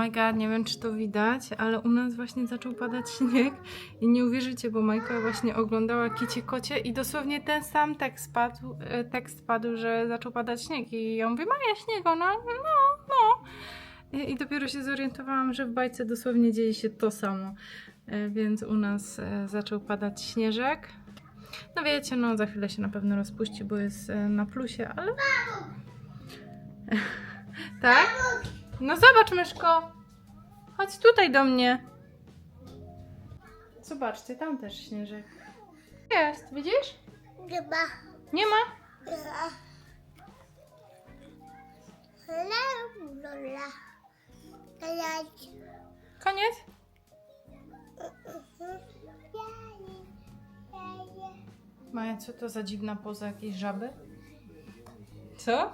my god, nie wiem czy to widać, ale u nas właśnie zaczął padać śnieg i nie uwierzycie, bo Majka właśnie oglądała Kicie Kocie i dosłownie ten sam tekst padł, e, tekst padł, że zaczął padać śnieg i ja mówię, Maja śnieg, ona, no, no. I, I dopiero się zorientowałam, że w bajce dosłownie dzieje się to samo, E, więc u nas e, zaczął padać śnieżek. No wiecie, no za chwilę się na pewno rozpuści, bo jest na plusie, ale... tak? No zobacz, myszko. Chodź tutaj do mnie. Zobaczcie, tam też śnieżek. Jest, widzisz? Chyba. Nie ma? Koniec? Maja, co to za dziwna poza jakiejś żaby? Co?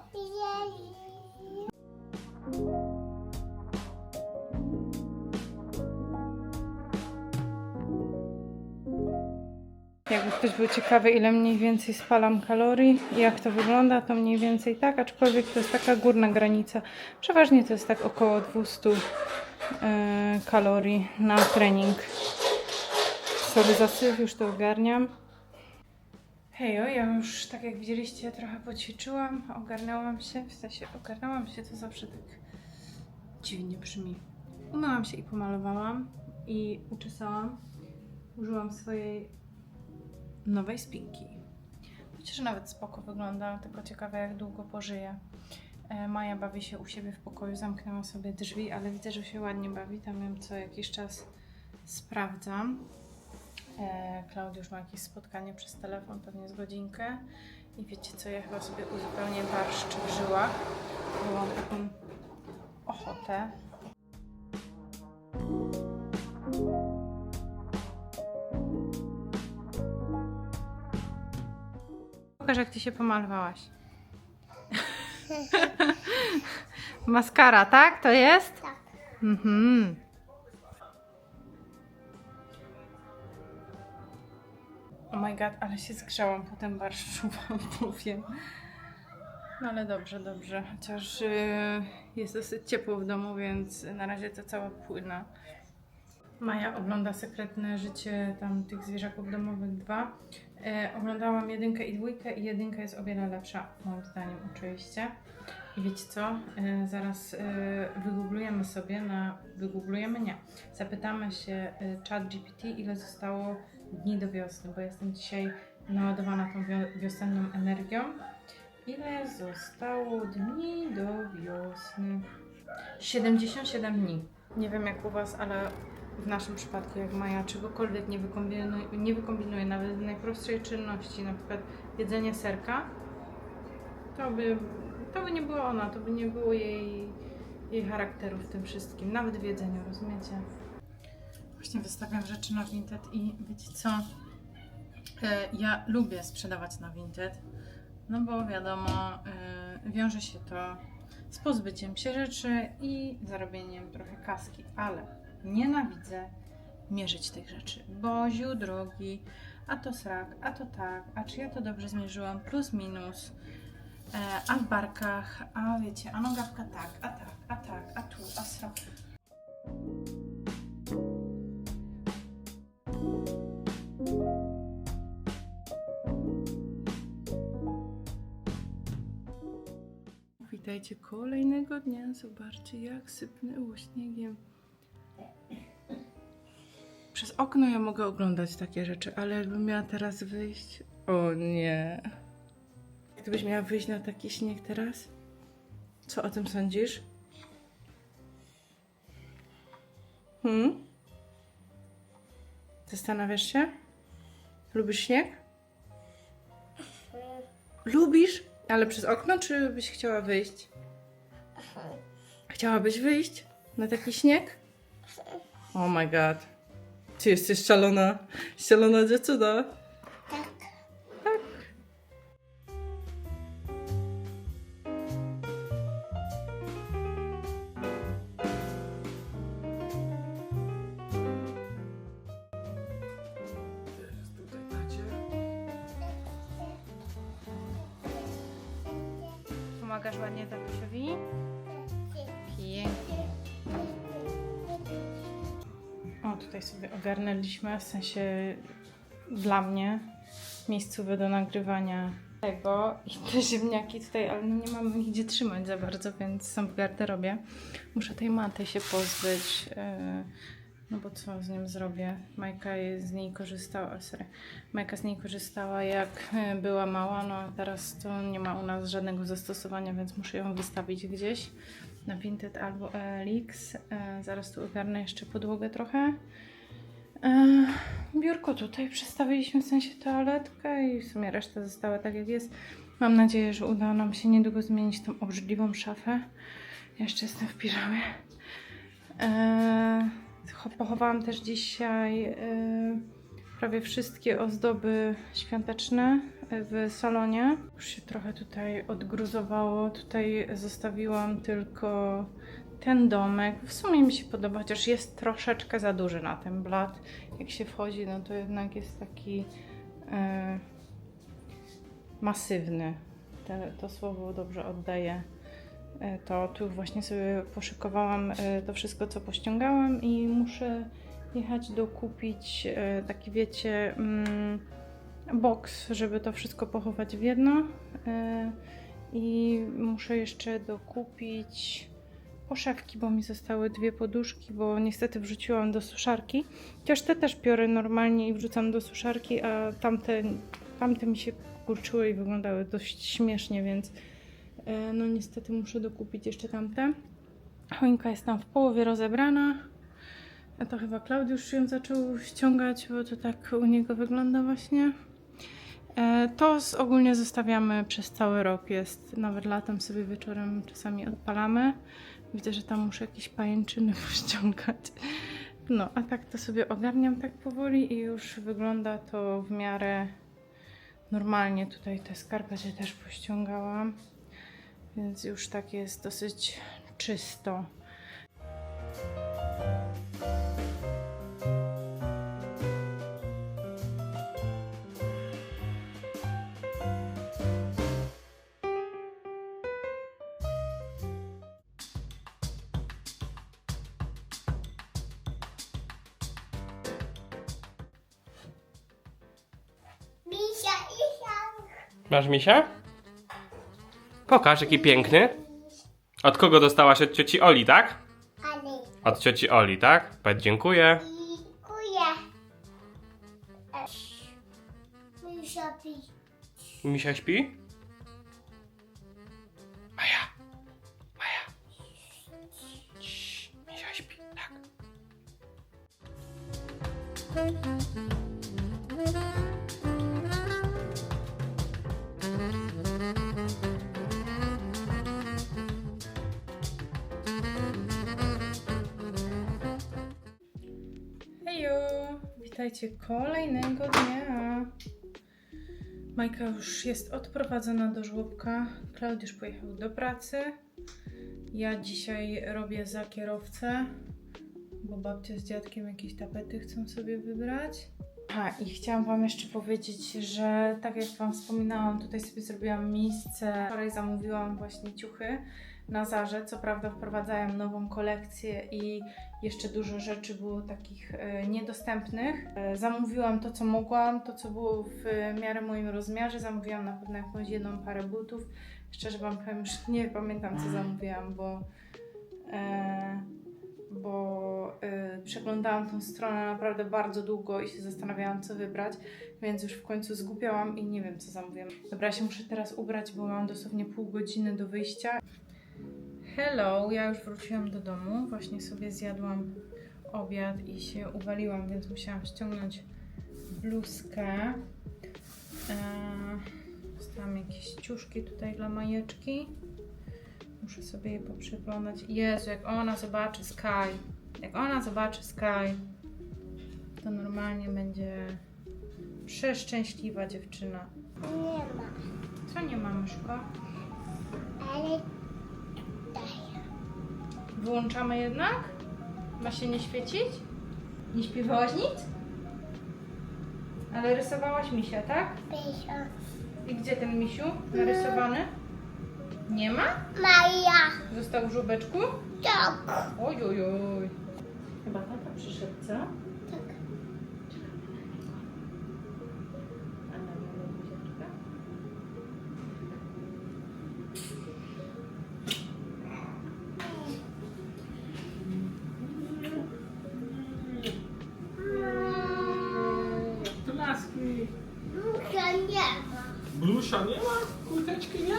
Jakby ktoś był ciekawy, ile mniej więcej spalam kalorii i jak to wygląda, to mniej więcej tak, aczkolwiek to jest taka górna granica. Przeważnie to jest tak około 200 e, kalorii na trening. Sorry za już to ogarniam. Hejo, ja już tak jak widzieliście trochę poćwiczyłam, ogarnęłam się, w sensie ogarnęłam się, to zawsze tak dziwnie brzmi. Umyłam się i pomalowałam i uczesałam. Użyłam swojej nowej spinki. Że nawet spoko wygląda, tylko ciekawe jak długo pożyje. E, Maja bawi się u siebie w pokoju, zamknęła sobie drzwi, ale widzę, że się ładnie bawi. Tam ją co jakiś czas sprawdzam. E, Klaudiusz ma jakieś spotkanie przez telefon, pewnie z godzinkę. I wiecie co, ja chyba sobie uzupełnię barszcz w żyłach, bo mam taką ochotę. Pokaż, jak ty się pomalowałaś. Maskara, tak? To jest? Tak. Mhm. Oh my god, ale się zgrzałam po tym barszczu, wam powiem. No ale dobrze, dobrze. Chociaż yy, jest dosyć ciepło w domu, więc na razie to cała płyna. Maja ogląda sekretne życie tam tych zwierzaków domowych dwa. E, oglądałam jedynkę i dwójkę i jedynka jest o wiele lepsza, moim zdaniem oczywiście. I wiecie co? E, zaraz e, wygooglujemy sobie na... Wygooglujemy? Nie. Zapytamy się e, chat GPT, ile zostało dni do wiosny, bo jestem dzisiaj naładowana tą wio- wiosenną energią. Ile zostało dni do wiosny? 77 dni. Nie wiem jak u Was, ale w naszym przypadku, jak Maja czegokolwiek nie wykombinuje, nie wykombinuje nawet najprostszej czynności, na przykład jedzenie serka, to by, to by nie była ona, to by nie było jej, jej charakteru w tym wszystkim, nawet w jedzeniu, rozumiecie? Właśnie wystawiam rzeczy na Vinted i wiecie co? E, Ja lubię sprzedawać na Vinted, no bo wiadomo, e, wiąże się to z pozbyciem się rzeczy i zarobieniem trochę kaski, ale nienawidzę mierzyć tych rzeczy. Boziu drogi, a to srak, a to tak, a czy ja to dobrze zmierzyłam, plus minus, e, a w barkach, a wiecie, a nogawka tak, a tak, a tak, a tu, a srak. Witajcie kolejnego dnia. Zobaczcie, jak sypnęło śniegiem. Przez okno ja mogę oglądać takie rzeczy, ale jakbym miała teraz wyjść. O nie. Gdybyś miała wyjść na taki śnieg teraz? Co o tym sądzisz? Hmm? Zastanawiasz się? Lubisz śnieg? Lubisz? Ale przez okno, czy byś chciała wyjść? Chciałabyś wyjść na taki śnieg? Oh my god. Ty jesteś szalona. Szalona dziewczyna. Tutaj sobie ogarnęliśmy, w sensie dla mnie, miejscowe do nagrywania tego i te ziemniaki tutaj, ale no nie mam ich gdzie trzymać za bardzo, więc są w garderobie. Muszę tej maty się pozbyć, yy, no bo co z nim zrobię? Majka z niej korzystała, sorry. Majka z niej korzystała jak yy, była mała, no a teraz to nie ma u nas żadnego zastosowania, więc muszę ją wystawić gdzieś na Vinted albo Elix. Yy, zaraz tu ogarnę jeszcze podłogę trochę. Yy, biurko tutaj przestawiliśmy, w sensie toaletkę i w sumie reszta została tak jak jest. Mam nadzieję, że uda nam się niedługo zmienić tą obrzydliwą szafę. Jeszcze jestem w piżamie. Cho- pochowałam też dzisiaj e, prawie wszystkie ozdoby świąteczne w salonie. Już się trochę tutaj odgruzowało. Tutaj zostawiłam tylko ten domek. W sumie mi się podoba, chociaż jest troszeczkę za duży na ten blat. Jak się wchodzi, no to jednak jest taki e, masywny. Te, to słowo dobrze oddaje e, to tu właśnie sobie poszykowałam e, to wszystko, co pościągałam i muszę jechać dokupić e, taki, wiecie, mm, box, żeby to wszystko pochować w jedno. E, I muszę jeszcze dokupić poszewki, bo mi zostały dwie poduszki, bo niestety wrzuciłam do suszarki. Chociaż te też biorę normalnie i wrzucam do suszarki, a tamte, tamte mi się kurczyły i wyglądały dość śmiesznie, więc E, No niestety muszę dokupić jeszcze tamte. Choinka jest tam w połowie rozebrana. A to chyba Klaudiusz ją zaczął ściągać, bo to tak u niego wygląda właśnie. E, To ogólnie zostawiamy przez cały rok. Jest nawet latem sobie wieczorem czasami odpalamy. Widzę, że tam muszę jakieś pajęczyny pościągać. No, a tak to sobie ogarniam tak powoli i już wygląda to w miarę normalnie. Tutaj te skarpety też pościągałam. Więc już tak jest dosyć czysto. Masz misia? Pokaż, jaki piękny. Od kogo dostałaś? Od cioci Oli, tak? Ale Od cioci Oli, tak? Powiedz dziękuję. dziękuję. Misia pi. Misia śpi? Maja. Maja. Misia śpi, tak. Witajcie kolejnego dnia. Majka już jest odprowadzona do żłobka. Klaudiusz pojechał do pracy. Ja dzisiaj robię za kierowcę, bo babcia z dziadkiem jakieś tapety chcą sobie wybrać. A i chciałam Wam jeszcze powiedzieć, że tak jak Wam wspominałam, tutaj sobie zrobiłam miejsce. Wczoraj zamówiłam właśnie ciuchy na Zarze. Co prawda wprowadzają nową kolekcję i jeszcze dużo rzeczy było takich e, niedostępnych. E, zamówiłam to, co mogłam, to, co było w miarę moim rozmiarze. Zamówiłam na pewno jakąś jedną parę butów. Szczerze Wam powiem, już nie pamiętam, co zamówiłam, bo, e, bo e, przeglądałam tą stronę naprawdę bardzo długo i się zastanawiałam, co wybrać, więc już w końcu zgubiałam i nie wiem, co zamówiłam. Dobra, się muszę teraz ubrać, bo mam dosłownie pół godziny do wyjścia. Hello, ja już wróciłam do domu. Właśnie sobie zjadłam obiad i się uwaliłam, więc musiałam ściągnąć bluzkę. Eee, jakieś ciuszki tutaj dla majeczki. Muszę sobie je poprzeglądać. Jezu, jak ona zobaczy Sky, jak ona zobaczy Sky, to normalnie będzie przeszczęśliwa dziewczyna. Nie ma. Co nie ma, myszko? Ale Wyłączamy jednak? Ma się nie świecić? Nie śpiewałaś nic? Ale rysowałaś misia, tak? Misia. I gdzie ten misiu narysowany? Nie ma? Maja. Został w żubeczku? Tak. Oj, oj, oj. Chyba tata przyszedł, co? Blusia nie ma? Kurteczki nie?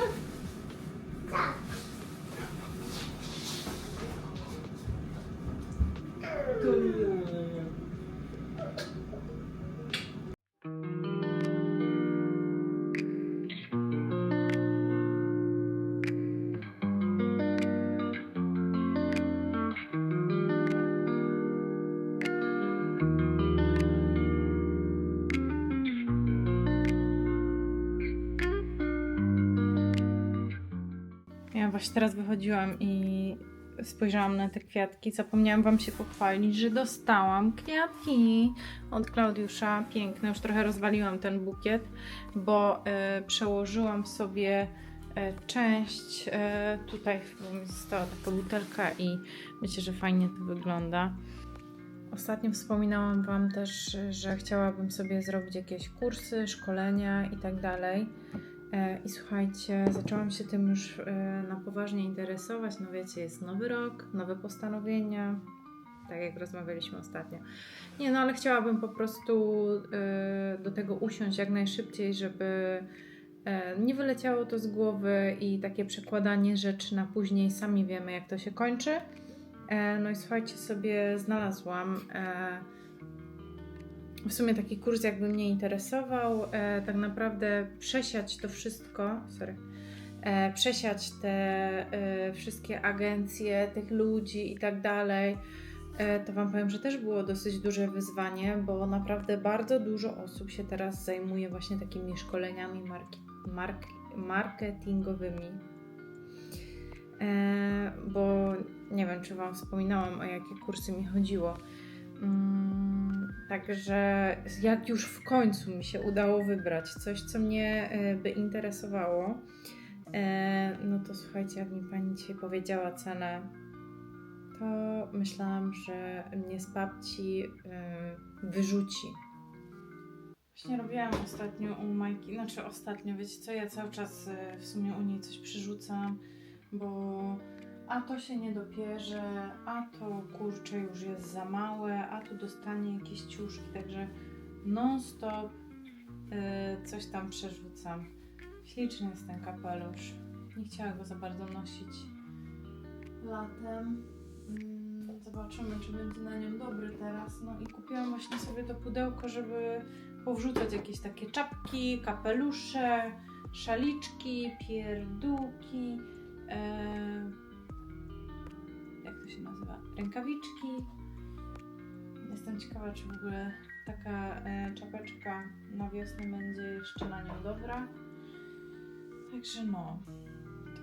Właśnie teraz wychodziłam i spojrzałam na te kwiatki. Zapomniałam Wam się pochwalić, że dostałam kwiatki od Klaudiusza. Piękne. Już trochę rozwaliłam ten bukiet, bo e, przełożyłam sobie e, część e, tutaj, została taka butelka i myślę, że fajnie to wygląda. Ostatnio wspominałam Wam też, że chciałabym sobie zrobić jakieś kursy, szkolenia i tak dalej. E, I słuchajcie, zaczęłam się tym już e, na poważnie interesować. No wiecie, jest nowy rok, nowe postanowienia, tak jak rozmawialiśmy ostatnio. Nie, no ale chciałabym po prostu e, do tego usiąść jak najszybciej, żeby nie wyleciało to z głowy i takie przekładanie rzeczy na później. Sami wiemy, jak to się kończy. No i słuchajcie, sobie znalazłam. W sumie taki kurs jakby mnie interesował, e, tak naprawdę przesiać to wszystko, sorry, e, przesiać te e, wszystkie agencje, tych ludzi i tak dalej, e, to Wam powiem, że też było dosyć duże wyzwanie, bo naprawdę bardzo dużo osób się teraz zajmuje właśnie takimi szkoleniami marki, mark, marketingowymi. E, bo nie wiem, czy Wam wspominałam, o jakie kursy mi chodziło. Mm, Także jak już w końcu mi się udało wybrać coś, co mnie e, by interesowało, e, no to słuchajcie, jak mi pani dzisiaj powiedziała cenę, to myślałam, że mnie z babci e, wyrzuci. Właśnie robiłam ostatnio u Majki, znaczy ostatnio, wiecie co, ja cały czas w sumie u niej coś przyrzucam, bo a to się nie dopierze, a to kurczę już jest za małe, a tu dostanie jakieś ciuszki, także non stop y, coś tam przerzucam. Śliczny jest ten kapelusz. Nie chciała go za bardzo nosić latem. Mm, Zobaczymy, czy będzie na nią dobry teraz. No i kupiłam właśnie sobie to pudełko, żeby powrzucać jakieś takie czapki, kapelusze, szaliczki, pierdółki. e, jak to się nazywa? Rękawiczki. Jestem ciekawa, czy w ogóle taka e, czapeczka na wiosnę będzie jeszcze na nią dobra. Także no, to,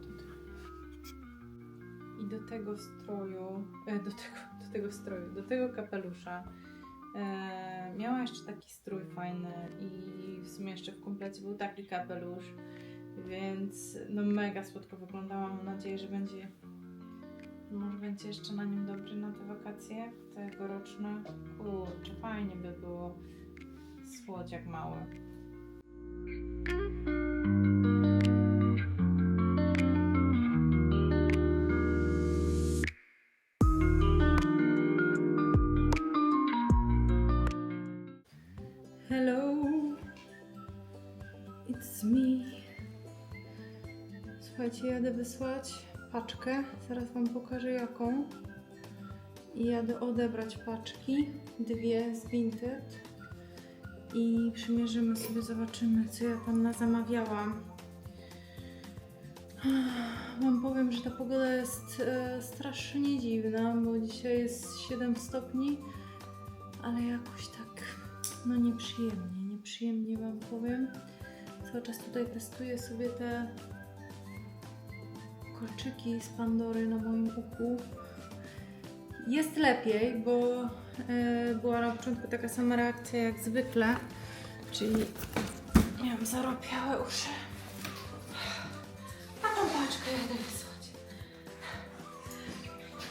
to tyle. I do tego stroju, e, do, tego, do tego stroju, do tego kapelusza e, miała jeszcze taki strój fajny i w sumie jeszcze w komplecie był taki kapelusz, więc no mega słodko wyglądała. Mam nadzieję, że będzie może będzie jeszcze na nim dobry na te wakacje tegoroczne. Kurczę, fajnie by było. Słodziak mały. Hello, it's me. Słuchajcie, jadę wysłać paczkę. Zaraz Wam pokażę jaką. I jadę odebrać paczki. Dwie z Vinted. I przymierzymy sobie, zobaczymy, co ja tam zamawiałam. Wam powiem, że ta pogoda jest e, strasznie dziwna, bo dzisiaj jest 7 stopni, ale jakoś tak, no nieprzyjemnie, nieprzyjemnie Wam powiem. Cały czas tutaj testuję sobie te kolczyki z Pandory na moim uchu. Jest lepiej, bo e, była na początku taka sama reakcja jak zwykle, czyli miałam zaropiałe uszy. A tą paczkę jadę wysłać.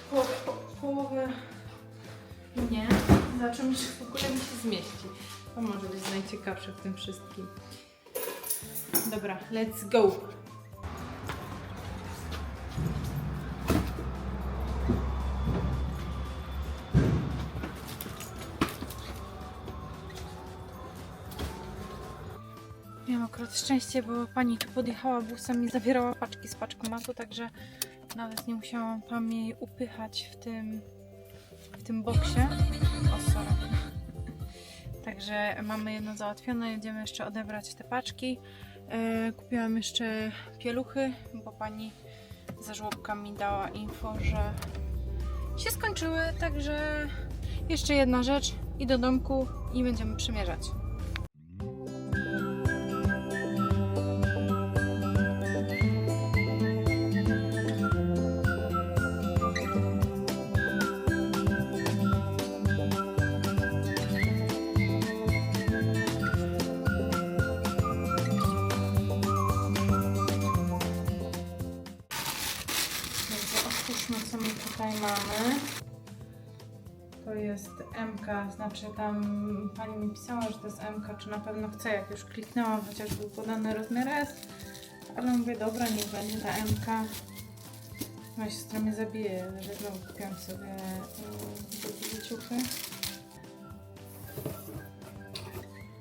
Połowę, po, połowę nie. Zobaczymy, czy w ogóle mi się zmieści. To może być najciekawsze w tym wszystkim. Dobra, let's go! Miałam akurat szczęście, bo pani tu podjechała busem i zabierała paczki z paczkomatu, także nawet nie musiałam tam jej upychać w tym, w tym boksie. O, sorry. Także mamy jedno załatwione, jedziemy jeszcze odebrać te paczki. E, kupiłam jeszcze pieluchy, bo pani za żłobka mi dała info, że się skończyły, także jeszcze jedna rzecz i do domku i będziemy przymierzać. MK, znaczy tam pani mi pisała, że to jest MK, czy na pewno chce, jak już kliknęłam, chociaż był podany rozmiar S, ale mówię, dobra, niech będzie ta MK. Moja siostra mnie zabije, że znowu kupiłam sobie yy, ciuchy.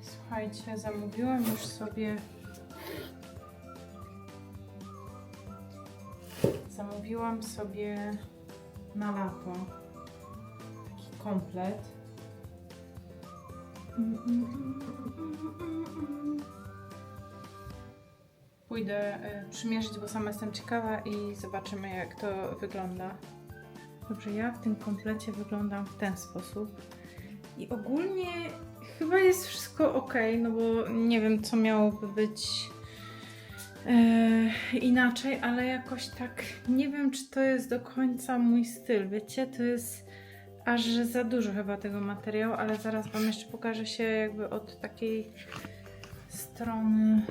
Słuchajcie, zamówiłam już sobie Zamówiłam sobie na lato taki komplet. Pójdę y, przymierzyć, bo sama jestem ciekawa i zobaczymy jak to wygląda. Dobrze, ja w tym komplecie wyglądam w ten sposób. I ogólnie chyba jest wszystko ok, no bo nie wiem co miałoby być e, inaczej, ale jakoś tak nie wiem, czy to jest do końca mój styl. Wiecie, to jest aż za dużo chyba tego materiału, ale zaraz Wam jeszcze pokażę się jakby od takiej strony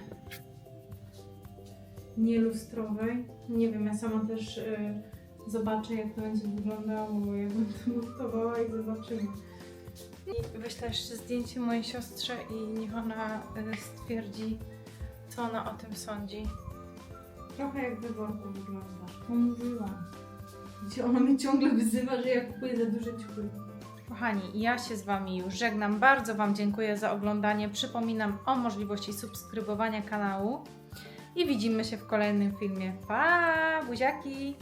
nielustrowej. Nie wiem, ja sama też e, zobaczę, jak to będzie wyglądało, jak będę montowała i zobaczymy. I wyślę jeszcze zdjęcie mojej siostrze i niech ona e, stwierdzi, co ona o tym sądzi. Trochę jak wyborku wygląda. No mówiłam. Gdzie ona mnie ciągle wyzywa, że ja kupuję za duże ciuchy. Kochani, ja się z Wami już żegnam. Bardzo Wam dziękuję za oglądanie. Przypominam o możliwości subskrybowania kanału. I widzimy się w kolejnym filmie. Pa! Buziaki!